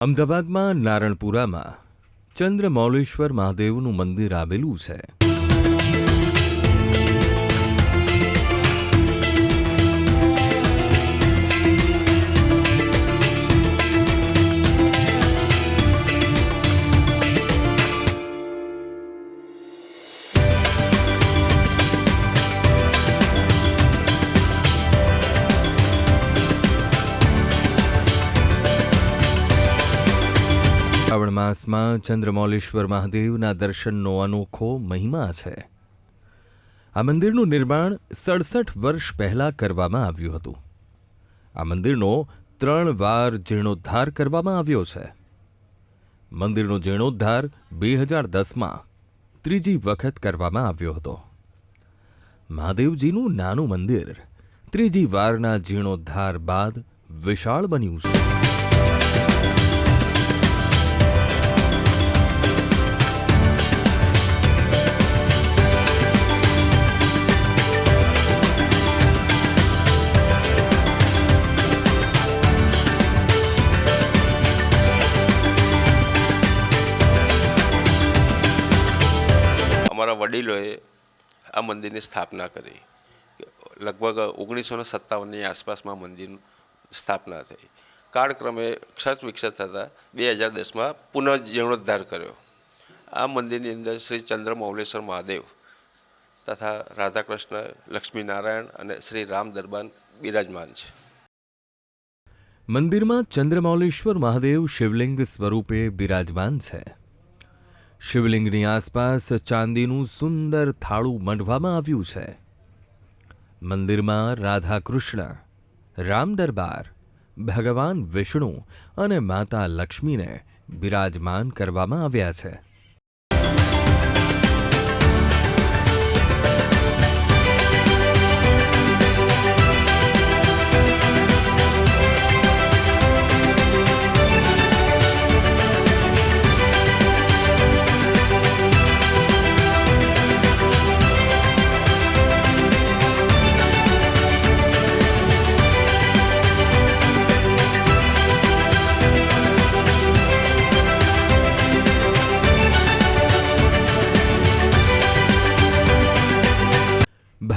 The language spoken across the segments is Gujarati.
અમદાવાદમાં નારણપુરામાં ચંદ્રમૌલેશ્વર મહાદેવનું મંદિર આવેલું છે. માસમાં ચંદ્રમૌલેશ્વર મહાદેવના દર્શનનો અનોખો મહિમા છે. આ મંદિરનું નિર્માણ સડસઠ વર્ષ પહેલાં કરવામાં આવ્યું હતું. આ મંદિરનો ત્રણ વાર જીર્ણોદ્ધાર કરવામાં આવ્યો છે. મંદિરનો જીર્ણોદ્ધાર બે હજાર દસમાં ત્રીજી વખત કરવામાં આવ્યો હતો. મહાદેવજીનું નાનું મંદિર ત્રીજી વારના જીર્ણોદ્ધાર બાદ વિશાળ બન્યું છે. વડીલોએ આ મંદિરની સ્થાપના કરી. લગભગ ઓગણીસો સત્તાવનની આસપાસમાં મંદિરની સ્થાપના થઈ. કાળક્રમે ક્ષત વિકસિત થતાં બે હજાર દસમાં પુનઃજીર્ણોદ્ધાર કર્યો. આ મંદિરની અંદર શ્રી ચંદ્રમૌલેશ્વર મહાદેવ તથા રાધાકૃષ્ણ, લક્ષ્મીનારાયણ અને શ્રી રામ દરબાર બિરાજમાન છે. મંદિરમાં ચંદ્રમૌલેશ્વર મહાદેવ શિવલિંગ સ્વરૂપે બિરાજમાન છે. શિવલિંગની આસપાસ ચાંદીનું સુંદર થાળું મંડવામાં આવ્યું છે. મંદિરમાં રાધા કૃષ્ણ રામ ભગવાન વિષ્ણુ અને માતા લક્ષ્મીને બિરાજમાન કરવામાં આવ્યા છે.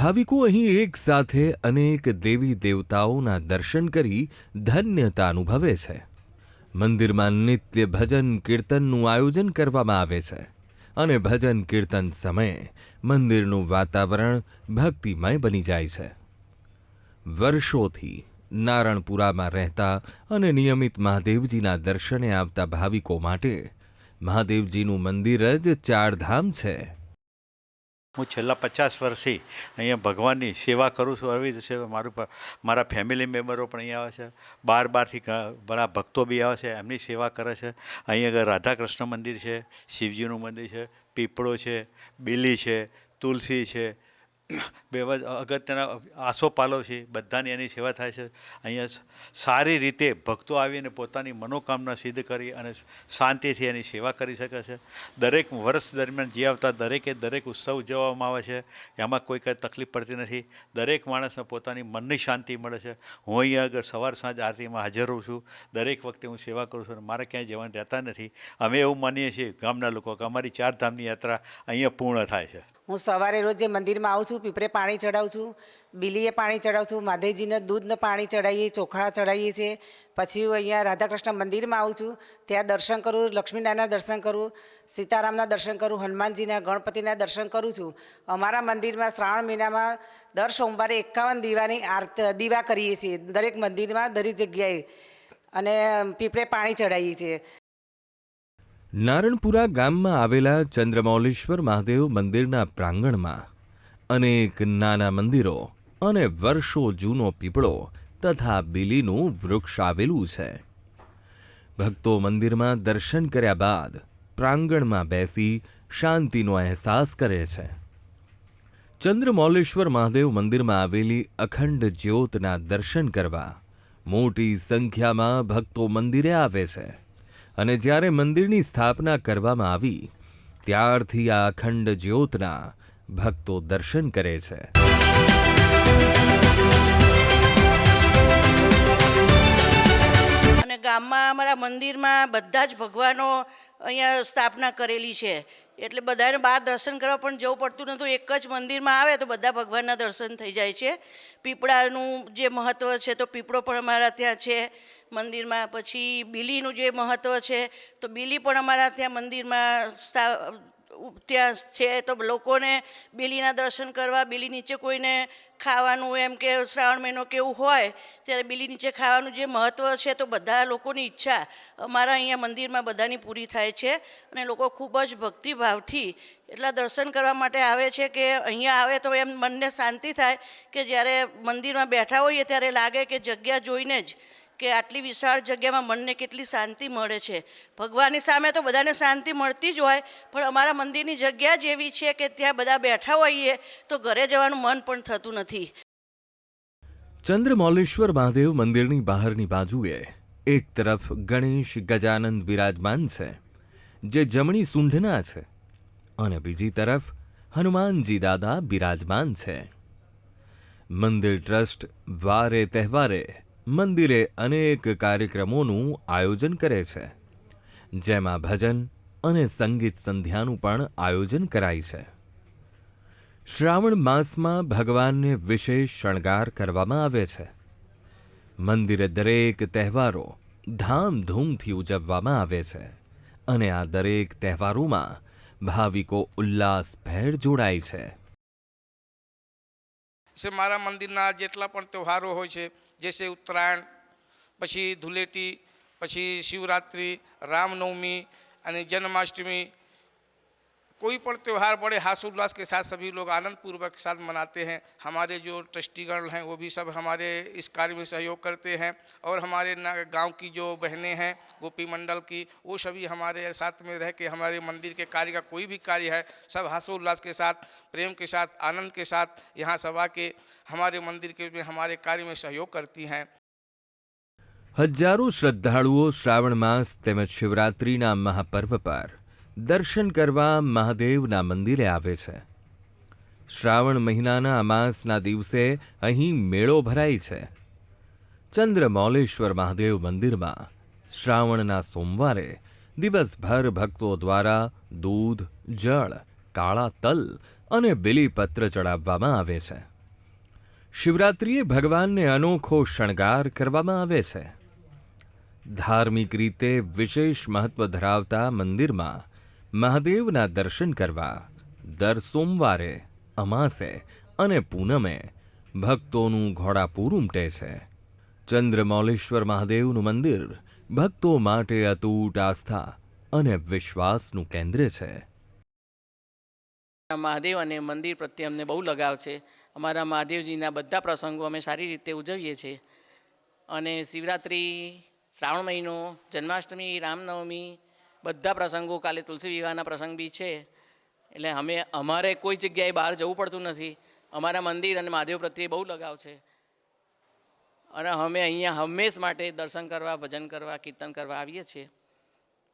ભાવિકો અહીં એક સાથે અનેક દેવી દેવતાઓના દર્શન કરી ધન્યતા અનુભવે છે. મંદિરમાં નિત્ય ભજન કીર્તનનું આયોજન કરવામાં આવે છે અને ભજન કીર્તન સમયે મંદિરનું વાતાવરણ ભક્તિમય બની જાય છે. વર્ષોથી નારણપુરામાં રહેતા અને નિયમિત મહાદેવજીના દર્શને આવતા ભાવિકો માટે મહાદેવજીનું મંદિર જ ચારધામ છે. હું છેલ્લા પચાસ વર્ષથી અહીંયા ભગવાનની સેવા કરું છું આવી સેવા મારું મારા ફેમિલી મેમ્બરો પણ અહીંયા આવે છે. બાર બારથી બધા ભક્તો બી આવે છે, એમની સેવા કરે છે. અહીં આગળ રાધાકૃષ્ણ મંદિર છે, શિવજીનું મંદિર છે, પીપળો છે, બીલી છે, તુલસી છે બે અગત્યના આસોપાલો છે, બધાની એની સેવા થાય છે. અહીંયા સારી રીતે ભક્તો આવીને પોતાની મનોકામના સિદ્ધ કરી અને શાંતિથી એની સેવા કરી શકે છે. દરેક વર્ષ દરમિયાન જે આવતા દરેકે દરેક ઉત્સવ ઉજવવામાં આવે છે, એમાં કોઈ કંઈ તકલીફ પડતી નથી. દરેક માણસને પોતાની મનની શાંતિ મળે છે. હું અહીંયા આગળ સવાર સાંજ આરતીમાં હાજર રહું છું. દરેક વખતે હું સેવા કરું છું અને મારે ક્યાંય જવાનું રહેતા નથી. અમે એવું માનીએ છીએ, ગામના લોકો, કે અમારી ચાર ધામની યાત્રા અહીંયા પૂર્ણ થાય છે. હું સવારે રોજ જે મંદિરમાં આવું છું, પીપરે પાણી ચડાવું છું, બિલીએ પાણી ચડાવું છું મહાદેવજીને દૂધને પાણી ચડાવીએ, ચોખા ચડાવીએ છીએ, પછી હું અહીંયા રાધાકૃષ્ણ મંદિરમાં આવું છું, ત્યાં દર્શન કરું, લક્ષ્મીનારાયણના દર્શન કરું, સીતારામના દર્શન કરું, હનુમાનજીના, ગણપતિના દર્શન કરું છું. અમારા મંદિરમાં શ્રાવણ મહિનામાં દર સોમવારે એકાવન દીવાની આરત, દીવા કરીએ છીએ, દરેક મંદિરમાં દરેક જગ્યાએ. અને પીપરે પાણી ચડાવીએ છીએ. નારણપુરા ગામમાં આવેલા ચંદ્રમૌલેશ્વર મહાદેવ મંદિરના પ્રાંગણમાં અનેક નાના મંદિરો અને વર્ષો જૂનો પીપળો તથા બીલીનું વૃક્ષ આવેલું છે. ભક્તો મંદિરમાં દર્શન કર્યા બાદ પ્રાંગણમાં બેસી શાંતિનો અહેસાસ કરે છે. ચંદ્રમૌલેશ્વર મહાદેવ મંદિરમાં આવેલી અખંડ જ્યોતના દર્શન કરવા મોટી સંખ્યામાં ભક્તો મંદિરે આવે છે. અને જ્યારે મંદિરની સ્થાપના કરવામાં આવી, ત્યારથી આ અખંડ જ્યોતના ભક્તો દર્શન કરે છે. અને ગામમાં અમારા મંદિરમાં બધા જ ભગવાનો અહીંયા સ્થાપના કરેલી છે. એટલે બધાને બહાર દર્શન કરવા પણ જવું પડતું નહોતું એક જ મંદિરમાં આવે તો બધા ભગવાનના દર્શન થઈ જાય છે. પીપળાનું જે મહત્ત્વ છે તો પીપળો પણ અમારા ત્યાં છે. મંદિરમાં. પછી બીલીનું જે મહત્ત્વ છે, તો બીલી પણ અમારા ત્યાં મંદિરમાં સ્થા, ત્યાં છે, તો લોકોને બીલીના દર્શન કરવા, બીલી નીચે કોઈને ખાવાનું એમ કે શ્રાવણ મહિનો કેવું હોય, ત્યારે બીલી નીચે ખાવાનું જે મહત્ત્વ છે, તો બધા લોકોની ઈચ્છા અમારા અહીંયા મંદિરમાં બધાની પૂરી થાય છે. અને લોકો ખૂબ જ ભક્તિભાવથી એટલા દર્શન કરવા માટે આવે છે કે અહીંયા આવે તો એમ મનને શાંતિ થાય કે જ્યારે મંદિરમાં બેઠા હોઈએ ત્યારે લાગે કે જગ્યા જોઈને જ કે આટલી વિશાળ જગ્યામાં મનને કેટલી શાંતિ મળે છે. ભગવાનની સામે તો બધાને શાંતિ મળતી જ હોય, પણ અમારા મંદિરની જગ્યા જ એવી છે કે ત્યાં બધા બેઠા હોઈએ તો ઘરે જવાનું મન પણ થતું નથી. ચંદ્રમૌલેશ્વર મહાદેવ મંદિરની બહારની બાજુએ એક તરફ ગણેશ ગજાનંદ બિરાજમાન છે, જે જમણી સૂંઢના છે, અને બીજી તરફ હનુમાનજી દાદા બિરાજમાન છે. મંદિર ટ્રસ્ટ વારે તહેવારે મંદિરે અનેક કાર્યક્રમોનું આયોજન કરે છે. જેમાં ભજન અને સંગીત સંધ્યાનું પણ આયોજન કરાય છે. શ્રાવણ માસમાં ભગવાનને વિશેષ શણગાર કરવામાં આવે છે. મંદિરે દરેક તહેવારો ધામધૂમથી ઉજવવામાં આવે છે અને આ દરેક તહેવારોમાં ભાવિકો ઉલ્લાસભેર જોડાય છે. છે મારા મંદિરના જેટલા પણ તહેવારો હોય છે, જેસે ઉત્તરાયણ, પછી ધૂળેટી પછી શિવરાત્રિ, રામનવમી અને જન્માષ્ટમી कोई पण त्यौहार बड़े हास उल्लास के साथ सभी लोग आनंद पूर्वक के साथ मनाते हैं हमारे जो ट्रस्टीगण हैं वो भी सब हमारे इस कार्य में सहयोग करते हैं और हमारे ना- गांव की जो बहनें हैं गोपी मंडल की वो सभी हमारे साथ में रह के हमारे मंदिर के कार्य का कोई भी कार्य है सब हर्षोल्लास के साथ प्रेम के साथ आनंद के साथ यहाँ सभा के हमारे मंदिर के में हमारे कार्य में सहयोग करती हैं હજારો શ્રદ્ધાળુઓ શ્રાવણ માસ તેમજ શિવરાત્રિના મહાપર્વ પર દર્શન કરવા મહાદેવના મંદિરે આવે છે. શ્રાવણ મહિનાના અમાસના દિવસે અહીં મેળો ભરાય છે. ચંદ્રમૌલેશ્વર મહાદેવ મંદિરમાં શ્રાવણના સોમવારે દિવસભર ભક્તો દ્વારા દૂધ, જળ, કાળા તલ અને બિલીપત્ર ચડાવવામાં આવે છે. શિવરાત્રિએ ભગવાનને અનોખો શણગાર કરવામાં આવે છે. ધાર્મિક રીતે વિશેષ મહત્વ ધરાવતા મંદિરમાં મહાદેવના દર્શન કરવા દર સોમવારે, અમાસે અને પૂનમે ભક્તોનું ઘોડાપૂર ઉમટે છે. ચંદ્રમૌલેશ્વર મહાદેવનું મંદિર ભક્તો માટે અતૂટ આસ્થા અને વિશ્વાસનું કેન્દ્ર છે. મહાદેવ અને મંદિર પ્રત્યે અમને બહુ લગાવ છે. અમારા મહાદેવજીના બધા પ્રસંગો અમે સારી રીતે ઉજવીએ છીએ અને શિવરાત્રિ, શ્રાવણ મહિનો, જન્માષ્ટમી, રામનવમી બધા પ્રસંગો કાલે તુલસી વિવાહના પ્રસંગ બી છે. એટલે અમે, અમારે કોઈ જગ્યાએ બહાર જવું પડતું નથી. અમારા મંદિર અને મહાદેવ પ્રત્યે બહુ લગાવ છે. અને અમે અહીંયા હંમેશ માટે દર્શન કરવા, ભજન કરવા, કીર્તન કરવા આવીએ છીએ.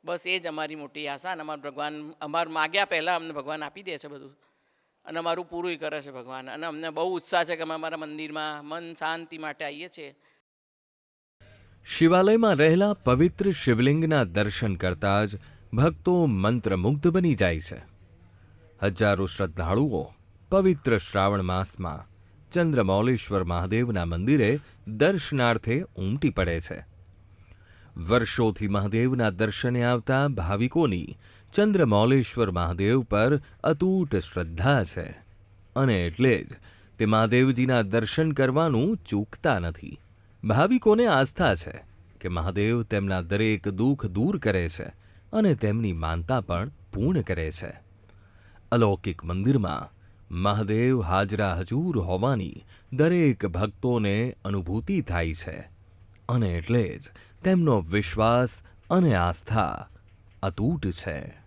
બસ એ જ અમારી મોટી આશા અને અમારું ભગવાન, અમારું માગ્યા પહેલાં અમને ભગવાન આપી દે છે બધું. અને અમારું પૂરું કરે છે ભગવાન. અને અમને બહુ ઉત્સાહ છે કે અમે અમારા મંદિરમાં મન શાંતિ માટે આવીએ છીએ. શિવાલયમાં રહેલા પવિત્ર શિવલિંગના દર્શન કરતા જ ભક્તો મંત્રમુગ્ધ બની જાય છે. હજારો શ્રદ્ધાળુઓ પવિત્ર શ્રાવણ માસમાં ચંદ્રમૌલેશ્વર મહાદેવના મંદિરે દર્શનાર્થે ઉમટી પડે છે. વર્ષોથી મહાદેવના દર્શને આવતા ભાવિકોની ચંદ્રમૌલેશ્વર મહાદેવ પર અતૂટ શ્રદ્ધા છે અને એટલે જ તે મહાદેવજીના દર્શન કરવાનું ચૂકતા નથી. ભાવિકોને આસ્થા છે કે મહાદેવ તેમના દરેક દુઃખ દૂર કરે છે અને તેમની માનતા પણ પૂર્ણ કરે છે. અલૌકિક મંદિરમાં મહાદેવ હાજરા હજૂર હોવાની દરેક ભક્તોને અનુભૂતિ થાય છે અને એટલે જ તેમનો વિશ્વાસ અને આસ્થા અતૂટ છે.